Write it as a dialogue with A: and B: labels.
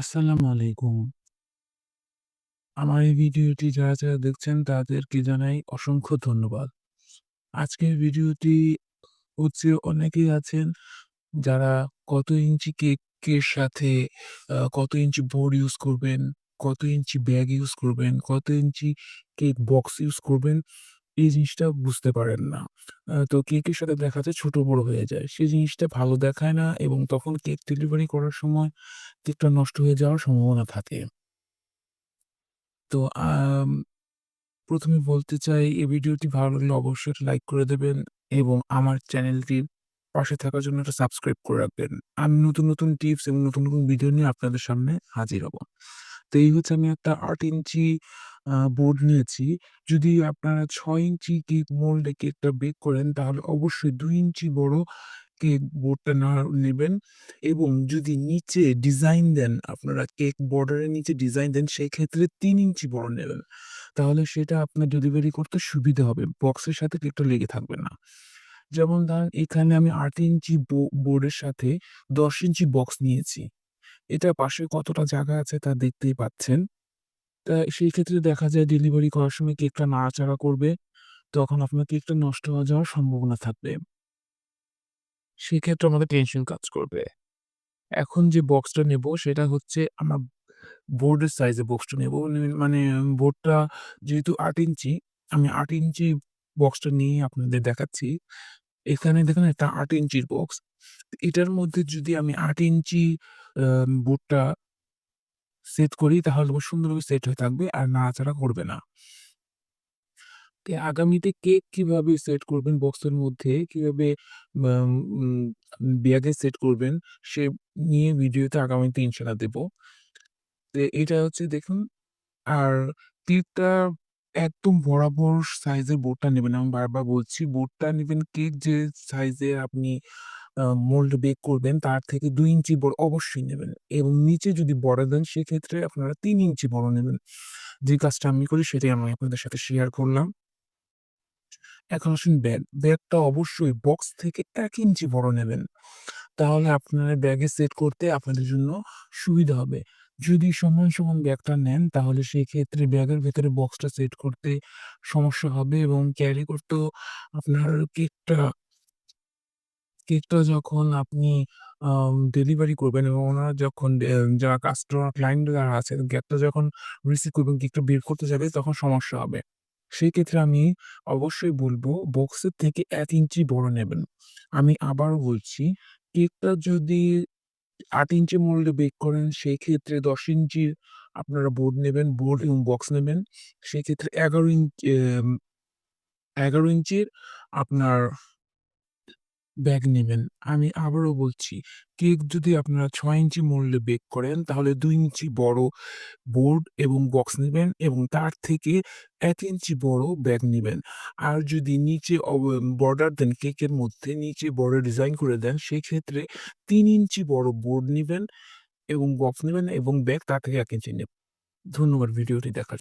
A: আসসালামু আলাইকুম। আমার এই ভিডিওটি যারা, যারা দেখছেন তাদেরকে জানাই অসংখ্য ধন্যবাদ। আজকের ভিডিওটি হচ্ছে অনেকেই আছেন যারা কত ইঞ্চি কেকের সাথে কত ইঞ্চি বোর্ড ইউজ করবেন, কত ইঞ্চি ব্যাগ ইউজ করবেন, কত ইঞ্চি কেক বক্স ইউজ করবেন, এই জিনিসটা বুঝতে পারেন না। তো কেকের সাথে দেখা যায় ছোট বড় হয়ে যায়। সেই জিনিসটা ভালো দেখায় না এবং তখন কেক ডেলিভারি করার সময় কেকটা নষ্ট হয়ে যাওয়ার সম্ভাবনা থাকে। তো আম ১ম এ বলতে চাই এই ভিডিওটি ভালো লাগলে অবশ্যই লাইক করে দেবেন এবং আমার চ্যানেলটির পাশে থাকার জন্য একটা সাবস্ক্রাইব করে রাখবেন। আমি নতুন, নতুন টিপস এবং নতুন, নতুন ভিডিও নিয়ে আপনাদের সামনে হাজির হব। তো এই হচ্ছে আমি একটা ৮ ইঞ্চি বোর্ড নিয়েছি। যদি আপনারা ৬ ইঞ্চি কেক মোল্ডে কেকটা বেক করেন তাহলে অবশ্যই ২ ইঞ্চি বড় কেক বোর্ডটা না নেবেন এবং যদি নিচে ডিজাইন দেন, আপনারা কেক বর্ডারের নিচে ডিজাইন দেন সেক্ষেত্রে ৩ ইঞ্চি বড় নেবেন। তাহলে সেটা আপনার ডেলিভারি করতে সুবিধা হবে। বক্সের সাথে কেকটা লেগে থাকবে না। যেমন ধরেন এখানে আমি ৮ ইঞ্চি বো বোর্ডের সাথে ১০ ইঞ্চি বক্স নিয়েছি। এটা পাশে কতটা জায়গা আছে তা দেখতেই পাচ্ছেন। তা সেই ক্ষেত্রে দেখা যায় ডেলিভারি করার সময় কেকটা নাড়াচাড়া করবে। তখন আপনার কেকটা নষ্ট হয়ে যাওয়ার সম্ভাবনা থাকবে। সেক্ষেত্রে আমাদের টেনশন কাজ করবে। এখন যে বক্সটা নেব সেটা হচ্ছে আমার বোর্ডের সাইজে বক্সটা নেব। মানে মানে বোর্ডটা যেহেতু আট ইঞ্চি, আমি আট ইঞ্চি বক্সটা নিয়ে আপনাদের দেখাচ্ছি। এখানে দেখুন একটা আট ইঞ্চির বক্স। এটার মধ্যে যদি আমি আট ইঞ্চি বোর্ডটা সেট করি তাহলে সুন্দরভাবে সেট হয়ে থাকবে আর নাড়াচাড়া করবে না। আগামীতে কেক কীভাবে সেট করবেন বক্সের মধ্যে, কীভাবে ব্যাগে সেট করবেন সে নিয়ে ভিডিওতে আগামীতে ইনশাআল্লাহ দেব। এটা হচ্ছে দেখুন আর কেকটা একদম বরাবর সাইজের বোর্ডটা নেবেন। আমি বারবার বলছি বোর্ডটা নিবেন কেক যে সাইজে আপনি মোল্ড বেক করবেন তার থেকে ২ ইঞ্চি বড় অবশ্যই নেবেন এবং নিচে যদি বড় দেন সেক্ষেত্রে আপনারা তিন ইঞ্চি বড় নেবেন। যে কাজটা আমি করি সেটাই আমি আপনাদের সাথে শেয়ার করলাম। এখন আসুন ব্যাগ। ব্যাগটা অবশ্যই বক্স থেকে এক ইঞ্চি বড় নেবেন। তাহলে আপনারা ব্যাগে সেট করতে আপনাদের জন্য সুবিধা হবে। যদি সমান, সমান ব্যাগটা নেন তাহলে সেই ক্ষেত্রে ব্যাগের ভেতরে বক্সটা সেট করতে সমস্যা হবে এবং ক্যারি করতেও আপনার কেকটা কেকটা যখন আপনি ডেলিভারি করবেন এবং ওনারা যখন যারা কাস্টমার ক্লায়েন্ট যারা আছে কেকটা যখন রিসিভ করবেন, কেকটা বের করতে যাবে তখন সমস্যা হবে। সেক্ষেত্রে আমি অবশ্যই বলব বক্সের থেকে ১ ইঞ্চি বড় নেবেন। আমি আবারও বলছি কেকটা যদি ৮ ইঞ্চি মোল্ডে বেক করেন সেই ক্ষেত্রে ১০ ইঞ্চির আপনারা বোর্ড নেবেন, বোর্ড এবং বক্স নেবেন। সেক্ষেত্রে ১১ ইঞ্চ ১১ ইঞ্চির আপনার ব্যাগ নেবেন। আমি আবারও বলছি, কেক যদি আপনারা ৬ ইঞ্চি মোল্ডে বেক করেন তাহলে ২ ইঞ্চি বড় বোর্ড এবং বক্স নিবেন এবং তার থেকে ১ ইঞ্চি বড় ব্যাগ নিবেন। আর যদি নিচে অব বর্ডার দেন কেকের মধ্যে নিচে বর্ডার ডিজাইন করে দেন সেক্ষেত্রে ৩ ইঞ্চি বড় বোর্ড নিবেন এবং বক্স নিবেন এবং ব্যাগ তার থেকে ১ ইঞ্চি নেবেন। ধন্যবাদ ভিডিওটি দেখার